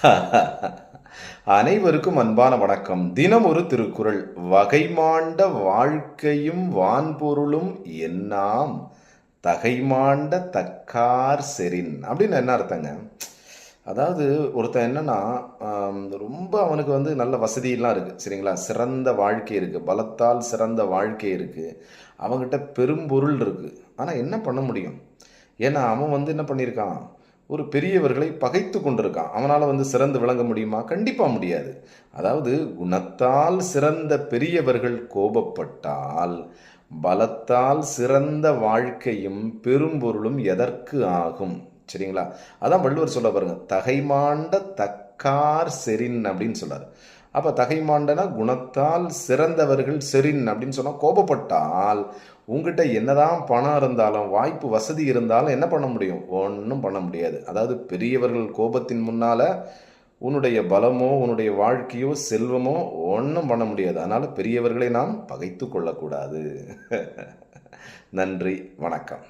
அனைவருக்கும் அன்பான வணக்கம். தினம் ஒரு திருக்குறள். வகைமாண்ட வாழ்க்கையும் வான்பொருளும் என்னாம். தகைமாண்ட தக்கார் செரின் அப்படின்னு என்ன அர்த்தங்க? அதாவது ஒருத்தன் என்னன்னா ரொம்ப அவனுக்கு வந்து நல்ல வசதியெல்லாம் இருக்குது சரிங்களா? சிறந்த வாழ்க்கை இருக்குது பலத்தால் சிறந்த வாழ்க்கை இருக்குது அவன்கிட்ட பெரும்பொருள் இருக்குது ஆனால் என்ன பண்ண முடியும்? ஏன்னா அவன் வந்து என்ன பண்ணியிருக்கான்? ஒரு பெரியவர்களை பகைத்து கொண்டிருக்கான். அவனால் வந்து சிறந்து விளங்க முடியுமா? கண்டிப்பாக முடியாது. அதாவது குணத்தால் சிறந்த பெரியவர்கள் கோபப்பட்டால் பலத்தால் சிறந்த வாழ்க்கையும் பெரும்பொருளும் எதற்கு ஆகும்? சரிங்களா? அதான் வள்ளுவர் சொல்ல பாருங்க தகைமாண்ட தக்கார் செரின் அப்படின்னு சொல்றாரு. அப்போ தகைமாண்டனா குணத்தால் சிறந்தவர்கள் செரின் அப்படின்னு சொன்னால் கோபப்பட்டால் உங்ககிட்ட என்னதான் பணம் இருந்தாலும் வாய்ப்பு வசதி இருந்தாலும் என்ன பண்ண முடியும்? ஒன்றும் பண்ண முடியாது. அதாவது பெரியவர்கள் கோபத்தின் முன்னால் உன்னுடைய பலமோ உன்னுடைய வாழ்க்கையோ செல்வமோ ஒன்றும் பண்ண முடியாது. அதனால் பெரியவர்களை நாம் பகைத்து கொள்ளக்கூடாது. நன்றி வணக்கம்.